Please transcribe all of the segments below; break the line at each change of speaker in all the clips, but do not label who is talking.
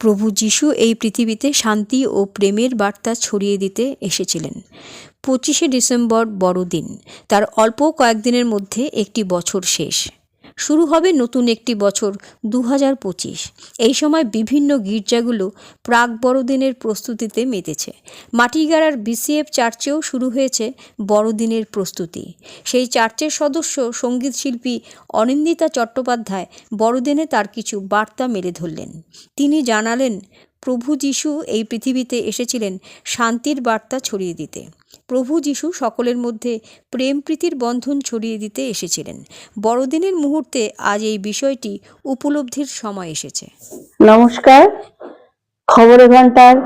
প্রভু যিশু এই পৃথিবীতে শান্তি ও প্রেমের বার্তা ছড়িয়ে দিতে এসেছিলেন। পঁচিশে ডিসেম্বর বড়দিন, তার অল্প কয়েকদিনের মধ্যে একটি বছর শেষ। শুরু হবে নতুন একটি বছর দু হাজার পঁচিশ। এই সময় বিভিন্ন গির্জাগুলো প্রাক বড়দিনের প্রস্তুতিতে মেতেছে। মাটিগাড়ার বিসিএফ চার্চেও শুরু হয়েছে বড়দিনের প্রস্তুতি। সেই চার্চের সদস্য সংগীত শিল্পী অনিন্দিতা চট্টোপাধ্যায় বড়দিনে তার কিছু বার্তা মেলে ধরলেন। তিনি জানালেন, প্রভু যিশু এই পৃথিবীতে এসেছিলেন শান্তির বার্তা ছড়িয়ে দিতে। প্রভু যিশু সকলের মধ্যে প্রেম প্রীতির বন্ধন ছড়িয়ে দিতে এসেছিলেন। বড়দিনের মুহূর্তে আজ এই বিষয়টি উপলব্ধির সময় এসেছে।
নমস্কার। খবরের ঘণ্টার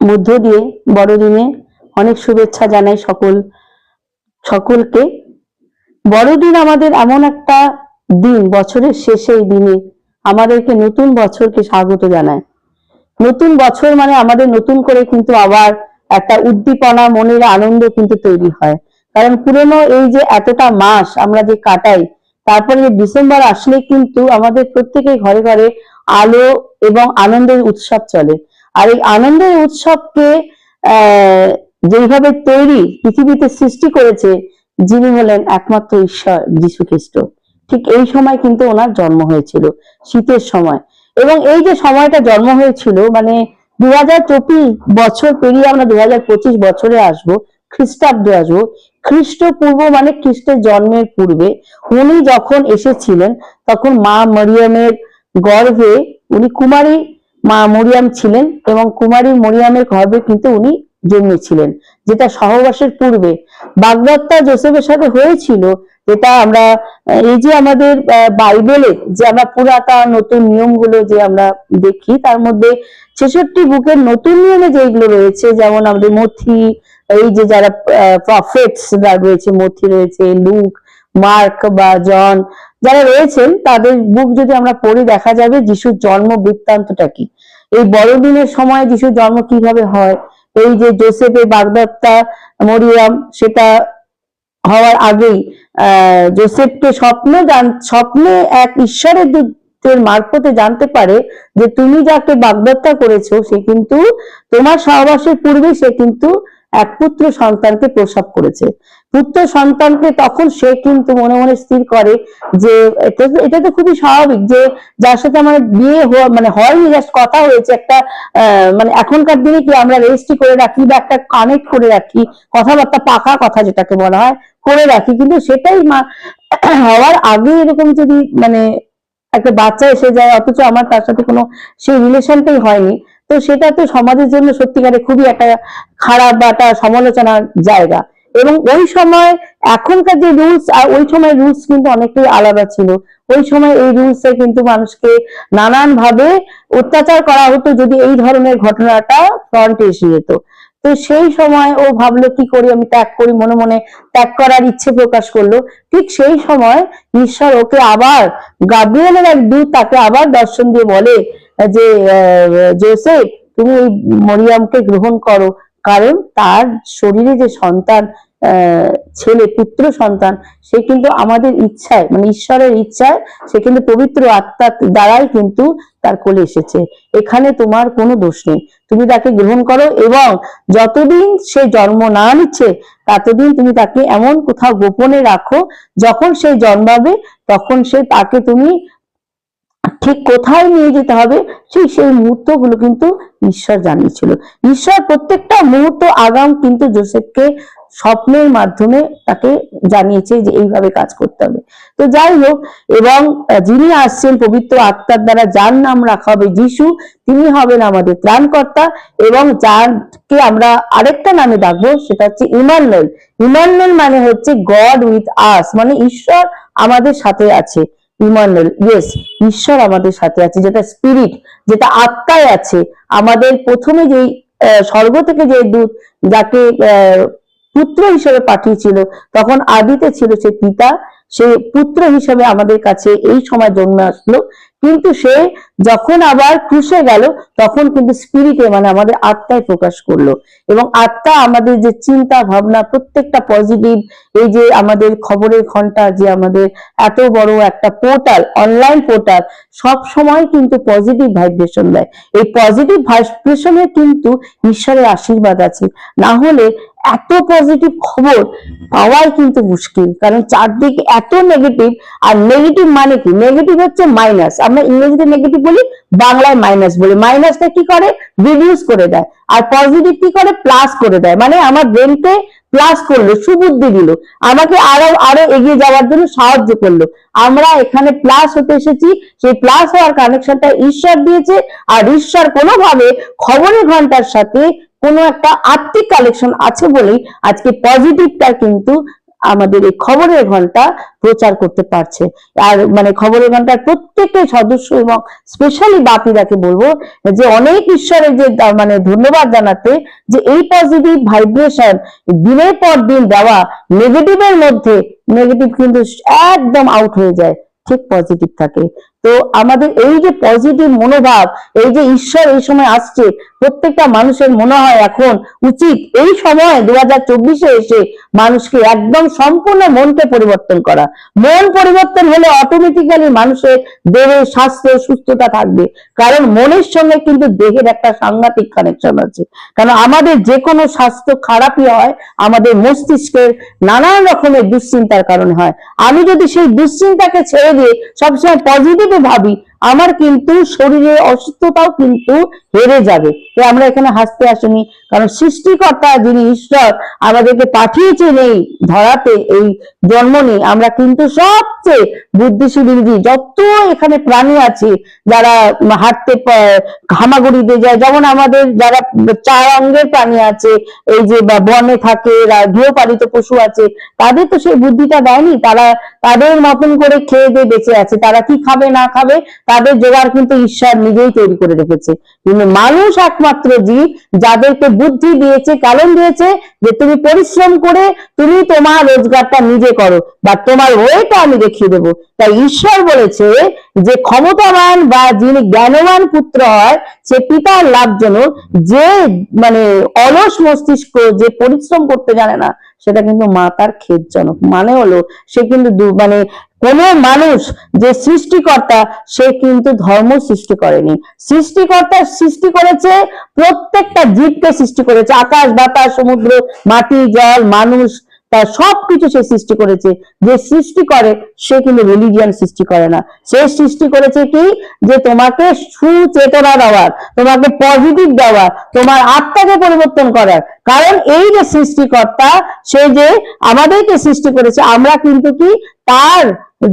মধ্য দিয়ে বড়দিনে অনেক শুভেচ্ছা জানাই সকল, সকলকে। বড়দিন আমাদের এমন একটা দিন, বছরের শেষে এই দিনে আমাদেরকে নতুন বছরকে স্বাগত জানায়। নতুন বছর মানে আমাদের নতুন করে কিন্তু আবার একটা উদ্দীপনা, মনের আনন্দ কিন্তু তৈরি হয়। কারণ পুরনো এই যে এতটা মাস আমরা যে কাটাই, তারপরে ডিসেম্বর আসলে কিন্তু আমাদের প্রত্যেকের ঘরে ঘরে আলো এবং আনন্দের উৎসব চলে। আর এই আনন্দের উৎসবকে যেইভাবে তৈরি পৃথিবীতে সৃষ্টি করেছে, যিনি হলেন একমাত্র ঈশ্বর যীশু খ্রিস্ট ঠিক এই সময় কিন্তু ওনার জন্ম হয়েছিল, শীতের সময়। এবং এই যে সময়টা জন্ম হয়েছিল মানে দু হাজার চব্বিশ বছর পেরিয়ে আমরা দু হাজার পঁচিশ বছরে আসব, খ্রিস্টাব্দে আসব। খ্রিস্টপূর্ব মানে খ্রিস্টের জন্মের পূর্বে। উনি যখন এসেছিলেন, তখন মা মরিয়মের গর্ভে উনি কুমারী মা মরিয়াম ছিলেন এবং কুমারী মরিয়ামের গর্ভে কিন্তু উনি জন্মেছিলেন, যেটা সহবাসের পূর্বে। বাগদত্তা জোসেফের সাথে হয়েছিল যেটা আমরা, এই যে আমাদের বাইবেলে যে আমরা পুরাতন নতুন নিয়মগুলো যে আমরা দেখি, তার মধ্যে ছেষট্টি বুকের নতুন নিয়মে যেগুলো রয়েছে, যেমন আমাদের মথি, এই যে যারা প্রফেটস রয়েছে, মথি রয়েছে, লুক, মার্ক বা জন, যারা রয়েছেন, তাদের বুক যদি আমরা পড়ি দেখা যাবে যিশুর জন্ম বৃত্তান্তটা কি। এই বড়দিনের সময় যিশুর জন্ম কীভাবে হয়, এই যে জোসেফের বাগদত্তা মরিয়াম, সেটা হওয়ার আগেই, আহ, জোসেফকে স্বপ্ন জান- স্বপ্নে এক ঈশ্বরের দূতের মারফতে জানতে পারে যে তুমি যাকে বাগদত্তা করেছ, সে কিন্তু তোমার সহবাসের পূর্বে সে কিন্তু এক পুত্র সন্তানকে প্রসব করেছে। পুত্র সন্তানকে তখন সে কিন্তু মনে মনে স্থির করে যে এটা তো- খুবই স্বাভাবিক যে যার সাথে আমার বিয়ে মানে হয়নি জাস্ট কথা হয়েছে একটা মানে এখনকার দিনে কি আমরা রেজিস্ট্রি করে রাখি বা একটা কানেক্ট করে রাখি, কথাবার্তা পাকা কথা যেটাকে বলা হয়, করে রাখি। কিন্তু সেটাই মা- হওয়ার আগে এরকম যদি মানে একটা বাচ্চা এসে যায়, অথচ আমার তার সাথে কোনো সেই রিলেশনটাই হয়নি। তো সেটা তো সমাজের জন্য সত্যিকারে খুবই একটা খারাপ বা একটা সমালোচনার জায়গা। এবং ওই সময় এখনকার যে রুলস আর ওই সময় রুলস কিন্তু অনেকটাই আলাদা ছিল। ওই সময় এই রুলস এ কিন্তু মানুষকে নানান ভাবে অত্যাচার করা হতো যদি এই ধরনের ঘটনাটা ফ্রন্টে এসে যেত। তো সেই সময় ও ভাবলো, কি করি? আমি ত্যাগ করি। মনে মনে ত্যাগ করার ইচ্ছে প্রকাশ করল। ঠিক সেই সময় ঈশ্বর ওকে আবার গাব্রিয়েলের এক দূত তাকে আবার দর্শন দিয়ে বলে যে জোসেফ, তুমি এই মরিয়ামকে গ্রহণ করো। কারণ তার শরীরে যে সন্তান ছেলে, পুত্র, সন্তান, সে কিন্তু আমাদের ইচ্ছায় মানে ঈশ্বরের ইচ্ছায়, সে কিন্তু পবিত্র আত্মার দ্বারাই কিন্তু তার কোলে এসেছে। এখানে তোমার কোনো দোষ নেই। তুমি তাকে গ্রহণ করো এবং যতদিন সে জন্ম না নিচ্ছে, ততদিন তুমি তাকে এমন কোথাও গোপনে রাখো, যখন সে জন্মাবে, তখন সে তাকে তুমি ঠিক কোথায় নিয়ে যেতে হবে, সেই সেই মুহূর্তগুলো কিন্তু ঈশ্বর জানিয়েছিল। ঈশ্বর প্রত্যেকটা মুহূর্ত, আগাম কিন্তু জোসেফকে স্বপ্নের মাধ্যমে তাকে জানিয়েছে যে এইভাবে কাজ করতে হবে। তো যাই হোক, এবং যিনি আসছেন পবিত্র আত্মার দ্বারা, যার নাম রাখা হবে যিশু, তিনি হবেন আমাদের ত্রাণকর্তা, এবং যারকে আমরা আরেকটা নামে ডাকবো, সেটা হচ্ছে ইমানুয়েল। ইমানুয়েল মানে হচ্ছে গড উইথ আস মানে ঈশ্বর আমাদের সাথে আছে। ইমানুয়েল ইয়েস ঈশ্বর আমাদের সাথে আছে, যেটা স্পিরিট যেটা আত্মায় আছে। আমাদের প্রথমে যেই স্বর্গ থেকে যে দূত, যাকে পুত্র হিসেবে পাঠিয়েছিল। তখন আদিতে ছিল সে পিতা, সে পুত্র হিসেবে আমাদের কাছে এই সময় জন্মে আসলো। কিন্তু সে যখন আবার ক্রুশে গেল, তখন কিন্তু স্পিরিটে মানে আমাদের আত্মায় প্রকাশ করল। এবং আত্মা আমাদের যে চিন্তা ভাবনা, প্রত্যেকটা পজিটিভ এই যে আমাদের খবরের ঘণ্টা, যে আমাদের এত বড় একটা পোর্টাল অনলাইন পোর্টাল সব সময় কিন্তু পজিটিভ ভাইব্রেশন দেয়। এই পজিটিভ ভাইব্রেশনের কিন্তু ঈশ্বরের আশীর্বাদ আছে। না হলে এত পজিটিভ খবর পাওয়াই কিন্তু মুশকিল। কারণ চারদিকে এত নেগেটিভ আর নেগেটিভ মানে কি? নেগেটিভ হচ্ছে মাইনাস আমরা ইংরেজিতে নেগেটিভ বলি, বাংলায় মাইনাস বলি। মাইনাসটা কি করে? রিডিউস করে দেয়। আর পজিটিভ কি করে? প্লাস করে দেয়। মানে আমার ব্রেনকে প্লাস করল, সুবুদ্ধি দিল। আমাকে আরও আরও এগিয়ে যাওয়ার জন্য সাহায্য করল। আমরা এখানে প্লাস হতে এসেছি। সেই প্লাস হওয়ার কানেকশনটা ঈশ্বর দিয়েছে। আর ঈশ্বর কোনোভাবে খবরের ঘণ্টার সাথে কোনো একটা আত্মিক কালেকশন আছে বলেই আজকে পজিটিভটা কিন্তু আমাদের এই খবরের ঘণ্টা প্রচার করতে পারছে। আর মানে খবরের ঘণ্টার প্রত্যেকটা সদস্য এবং স্পেশালি বাপিদাকে বলব যে অনেক ঈশ্বরের যে মানে ধন্যবাদ জানাতে যে এই পজিটিভ ভাইব্রেশন দিনের পর দিন দেওয়া নেগেটিভের মধ্যে নেগেটিভ কিন্তু একদম আউট হয়ে যায়, ঠিক পজিটিভ থাকে। তো আমাদের এই যে পজিটিভ মনোভাব, এই যে ঈশ্বর এই সময় আসছে প্রত্যেকটা মানুষের মনে হয় এখন উচিত এই সময় দু হাজার চব্বিশে এসে মানুষকে একদম সম্পূর্ণ মনকে পরিবর্তন করা। মন পরিবর্তন হলে অটোমেটিক্যালি মানুষের দেহের স্বাস্থ্য, সুস্থতা থাকবে। কারণ মনের সঙ্গে কিন্তু দেহের একটা সাংঘাতিক কানেকশন আছে। কারণ আমাদের যে কোনো স্বাস্থ্য খারাপই হয়, আমাদের মস্তিষ্কের নানান রকমের দুশ্চিন্তার কারণে হয়। আমি যদি সেই দুশ্চিন্তাকে ছেড়ে দিয়ে সবসময় পজিটিভে ভাবি আমার কিন্তু শরীরে অসুস্থতাও কিন্তু হেরে যাবে। তো আমরা এখানে হাসতে আসিনি। কারণ সৃষ্টিকর্তা যিনি ঈশ্বর আমাদেরকে পাঠিয়েছেন এই ধরাতে এই জন্ম নিয়ে আমরা কিন্তু সবচেয়ে বুদ্ধিশীলী যত এখানে প্রাণী আছে, যারা হাঁটতে হামাগুড়ি দিয়ে যায়, যেমন আমাদের যারা চার অঙ্গের প্রাণী আছে, এই যে বনে থাকে গৃহপালিত পশু আছে, তাদের তো সেই বুদ্ধিটা দেয়নি। তারা তাদের মতন করে খেয়ে দিয়ে বেঁচে আছে। তারা কি খাবে, না খাবে তাদের জোগাড় কিন্তু ঈশ্বর নিজেই তৈরি করে রেখেছে। কিন্তু মানুষ একমাত্র জীব যাদেরকে বুদ্ধি দিয়েছে, কারণ দিয়েছে যে তুমি পরিশ্রম করে তুমি তোমার রোজগারটা নিজে করো বা তোমার ওয়েটা আমি দেখিয়ে দেবো। তাই ঈশ্বর বলেছে যে ক্ষমতাবান বা যিনি জ্ঞানবান পুত্র হয়, সে পিতার লাভজনক, যে মানে অলস মস্তিষ্ক, যে পরিশ্রম করতে জানে না সেটা কিন্তু মা তার খেদজনক মানে হলো, সে কিন্তু মানে কোন মানুষ যে সৃষ্টিকর্তা, সে কিন্তু ধর্ম সৃষ্টি করেনি। সৃষ্টিকর্তা সৃষ্টি করেছে, প্রত্যেকটা জীবকে সৃষ্টি করেছে। আকাশ, বাতাস, সমুদ্র, মাটি, জল, মানুষ তার সবকিছু সে সৃষ্টি করেছে। যে সৃষ্টি করে, সে কিন্তু রিলিজিয়ান সৃষ্টি করে না। সে সৃষ্টি করেছে কি? যে তোমাকে সুচেতনা দেওয়ার, তোমাকে পজিটিভ দেওয়ার, তোমার আত্মাকে পরিবর্তন করার। কারণ এই যে সৃষ্টিকর্তা, সে যে আমাদেরকে সৃষ্টি করেছে, আমরা কিন্তু কি? তার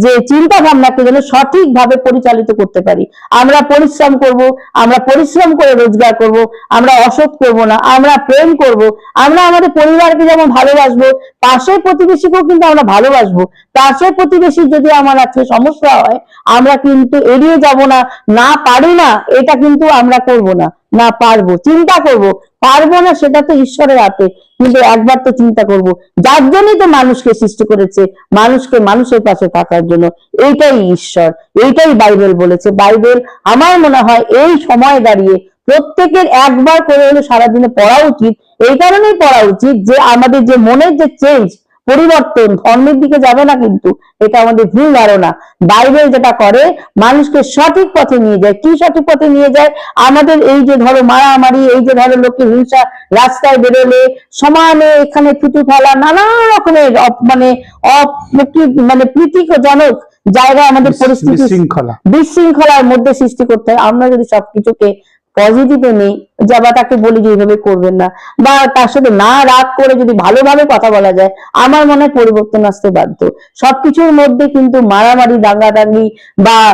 যে চিন্তা ভাবনাকে যেন সঠিকভাবে পরিচালিত করতে পারি। আমরা পরিশ্রম করব, আমরা পরিশ্রম করে রোজগার করব, আমরা অসৎ করব না, আমরা প্রেম করব, আমরা আমাদের পরিবারকে যেমন ভালোবাসবো পাশের প্রতিবেশীকেও কিন্তু আমরা ভালোবাসবো। পাশের প্রতিবেশী যদি আমার আজকে সমস্যা হয়, আমরা কিন্তু এড়িয়ে যাব না না পারি না, এটা কিন্তু আমরা করব না না পারব, চিন্তা করব। পারব না, সেটা তো ঈশ্বরের হাতে। কিন্তু একবার তো চিন্তা করব, যার জন্যই তো মানুষকে সৃষ্টি করেছে, মানুষকে মানুষের পাশে থাকার জন্য। এইটাই ঈশ্বর, এইটাই বাইবেল বলেছে। বাইবেল আমার মনে হয় এই সময় দাঁড়িয়ে প্রত্যেকের একবার করে হলো সারাদিনে পড়া উচিত। এই কারণেই পড়া উচিত যে আমাদের যে মনের যে চেঞ্জ পরিবর্তন ধর্মের দিকে যাবে না কিন্তু। এটা আমাদের ভুল ধারণা। বাইবেল যেটা করে মানুষকে সঠিক পথে নিয়ে যায়। কি সঠিক পথে নিয়ে যায়? আমাদের এই যে ধরো মারামারি এই যে ধরো লোকে হিংসা রাস্তায় বেরোলে সমানে এখানে থুতু ফেলা নানা রকমের অপ- মানে মানে প্রীতিজনক জায়গায় আমাদের পরিস্থিতি
বিশৃঙ্খলা।
বিশৃঙ্খলার মধ্যে সৃষ্টি করতে হয়। আমরা যদি সবকিছুকে পজিটিভে নেই যা বা তাকে বলি যে এইভাবে করবেন না। বা তার সাথে না রাগ করে যদি ভালোভাবে কথা বলা যায়, আমার মনে হয় পরিবর্তন আসতে বাধ্য। সবকিছুর মধ্যে কিন্তু মারামারি, দাঙ্গাদাঙ্গি বা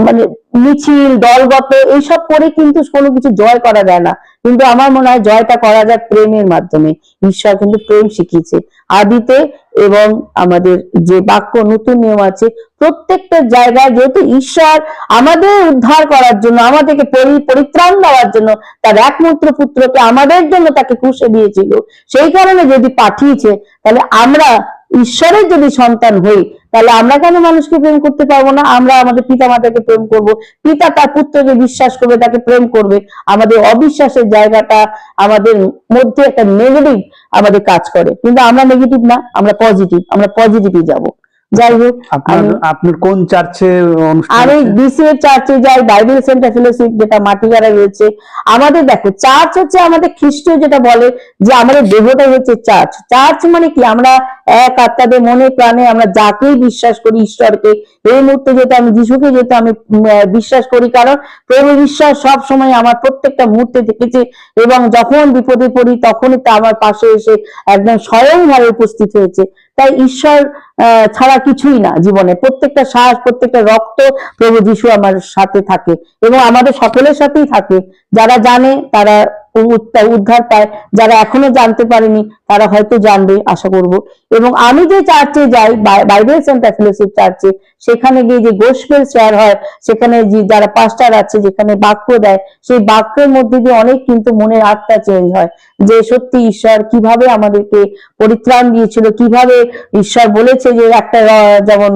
মানে মিছিল, দলগত এইসব করে কিন্তু কোনো কিছু জয় করা যায় না। কিন্তু আমার মনে হয় জয়টা করা যায় প্রেমের মাধ্যমে। ঈশ্বর কিন্তু প্রেম শিখিয়েছে। আদিতে এবং আমাদের যে বাক্য, নতুন নিয়ম আছে, প্রত্যেকটা জায়গায় যেহেতু ঈশ্বর আমাদের উদ্ধার করার জন্য আমাদেরকে পরি- পরিত্রাণ দেওয়ার জন্য তার একমাত্র পুত্রকে আমাদের জন্য তাকে ক্রুশে দিয়েছিল। সেই কারণে যদি পাঠিয়েছে, তাহলে আমরা ঈশ্বরের যদি সন্তান হই, তাহলে আমরা কেন মানুষকে প্রেম করতে পারব না? আমরা আমাদের পিতা মাতাকে প্রেম করব। পিতা তার পুত্রকে বিশ্বাস করবে, তাকে প্রেম করবে। আমাদের অবিশ্বাসের জায়গাটা আমাদের মধ্যে একটা নেগেটিভ আমাদের কাজ করে। কিন্তু আমরা নেগেটিভ না, আমরা পজিটিভ আমরা পজিটিভই যাব। যাই হোক
আপনার কোন চার্চে
আমি? বিসিএ চার্চে যাই বাইবেল সেন্টার ফেলোশিপ যেটা মাটিগাড়া রয়েছে। আমাদের দেখো চার্চ হচ্ছে আমাদের খ্রিস্টীয় যেটা বলে যে আমাদের দেহটা হচ্ছে চার্চ। চার্চ মানে কি? আমরা এক আত্মাদের মনে প্রাণে আমরা যাকেই বিশ্বাস করি ঈশ্বরকে। এই মুহূর্তে যেহেতু আমি যিশুকে যেহেতু আমি বিশ্বাস করি কারণ প্রেম বিশ্বাস সব সময় আমার প্রত্যেকটা মুহূর্তে দেখেছে এবং যখন বিপদে পড়ি তখনই তা আমার পাশে এসে একদম স্বয়ংভাবে উপস্থিত হয়েছে। তাই ঈশ্বর ছাড়া কিছুই না জীবনে। প্রত্যেকটা শ্বাস, প্রত্যেকটা রক্ত প্রভু যিশু আমার সাথে থাকে এবং আমাদের সকলের সাথেই থাকে। যারা জানে তারা উদ্ধার পায়। যারা এখনও জানতে পারেনি তারা হয়তো জানবে আশা করব। এবং আমি যে চার্চে যাই বাইবেল সেন্টার ফেলোশিপ চার্চে সেখানে গিয়ে যে গোস্পেল শেয়ার হয় সেখানে যে যারা পাস্টার আছে যেখানে বাক্য দেয় সেই বাক্যের মধ্যে দিয়ে অনেক কিন্তু মনের আত্মা চেঞ্জ হয়। যে সত্যি ঈশ্বর কীভাবে আমাদেরকে পরিত্রাণ দিয়েছিল কীভাবে ঈশ্বর বলেছে যে একটা যেমন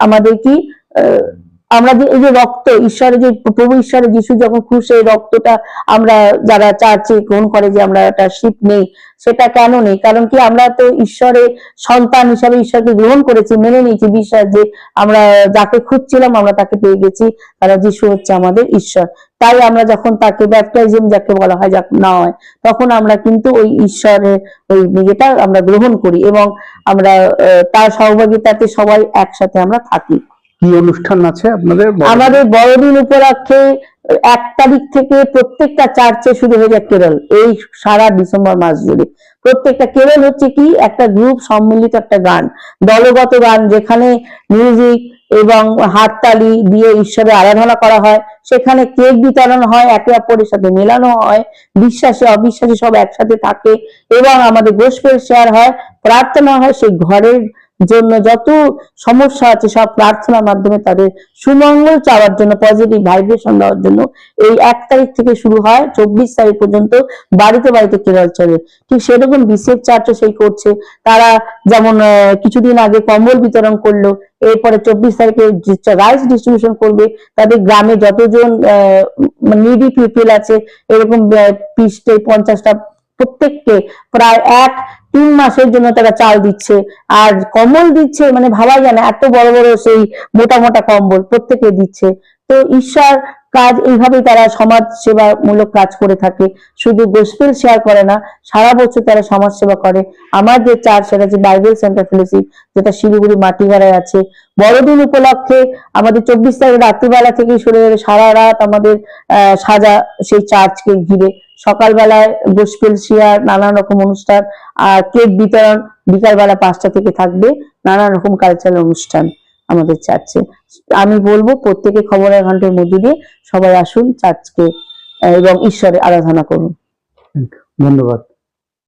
আমাদের কি আহ, আমরা যে, এই যে রক্ত, ঈশ্বরের যে, প্রভু ঈশ্বরের যিশু যখন ক্রুশে এই রক্তটা আমরা যারা চার্চে গ্রহণ করে যে আমরা একটা শিপ নেই, সেটা কেন নেই? কারণ কি আমরা তো ঈশ্বরের সন্তান হিসাবে ঈশ্বরকে গ্রহণ করেছি, মেনে নিয়েছি, বিশ্বাস যে আমরা যাকে খুঁজছিলাম আমরা তাকে পেয়ে গেছি, তারা যিশু হচ্ছে আমাদের ঈশ্বর। তাই আমরা যখন তাকে ব্যাপটাইজম যাকে বলা হয়, যাকে না হয়, তখন আমরা কিন্তু ওই ঈশ্বরের ওই ইয়েটা আমরা গ্রহণ করি এবং আমরা তার সহভাগিতাতে সবাই একসাথে আমরা থাকি।
কি অনুষ্ঠান আছে আপনাদের?
আমাদের বড়দিন উপলক্ষে, এক তারিখ থেকে প্রত্যেকটা চার্চে শুরু হয়ে যায় কেরল, এই সারা ডিসেম্বর মাস জুড়ে। প্রত্যেকটা কেরল হচ্ছে কি, একটা গ্রুপ সম্মিলিত একটা গান, দলগত গান, যেখানে মিউজিক এবং হাততালি দিয়ে ঈশ্বরের আরাধনা করা হয়। সেখানে কেক বিতরণ হয়, একে অপরের সাথে মেলানো হয়, বিশ্বাসে, অবিশ্বাসী সব একসাথে থাকে এবং আমাদের গোষ্ঠের শেয়ার হয়, প্রার্থনা হয় সেই ঘরের জন্য যত সমস্যা আছে, সব প্রার্থনার মাধ্যমে তাদের সুমঙ্গল চাওয়ার জন্য পজিটিভ ভাইব্রেশন দেওয়ার জন্য এই এক তারিখ থেকে শুরু হয়, চব্বিশ তারিখ পর্যন্ত বাড়িতে বাড়িতে কেরল চলে। ঠিক সেরকম বিশেষ চার্চও সেই করছে। তারা যেমন কিছুদিন আগে কম্বল বিতরণ করল, এরপরে চব্বিশ তারিখে রাইস ডিস্ট্রিবিউশন করবে, তাদের গ্রামে যতজন নিডি পিপল আছে, এরকম পিসটে পঞ্চাশটা, প্রত্যেককে প্রায় এক তিন মাসের জন্য তারা চাল দিচ্ছে। আর কম্বল দিচ্ছে মানে ভাবা যায় না, এত বড় বড় সেই মোটা মোটা কম্বল প্রত্যেকে দিচ্ছে। তো ঈশ্বর কাজ এইভাবেই তারা সমাজ সেবামূলক কাজ করে থাকে। শুধু গোস্পেল শেয়ার করে না, সারা বছর তারা সমাজ সেবা করে। আমার যে চার্চ সেটা হচ্ছে বাইবেল সেন্টার ফেলোশিপ যেটা শিলিগুড়ি মাটিগাড়ায় আছে। বড়দিন উপলক্ষে আমাদের চব্বিশ তারিখ রাত্রিবেলা থেকে শুরু হয়ে সারা রাত আমাদের সাজা সেই চার্চকে ঘিরে। সকালবেলায় গোস্পেল শেয়ার নানান রকম অনুষ্ঠান আর কেক বিতরণ বিকালবেলা পাঁচটা থেকে থাকবে। নানান রকম কালচারাল অনুষ্ঠান। আমাদের চার্চে আমি বলব প্রত্যেকে খবরের ঘণ্টার মধ্যে দিয়ে সবাই আসুন চার্চকে এবং ঈশ্বরের আরাধনা করুন।
ধন্যবাদ।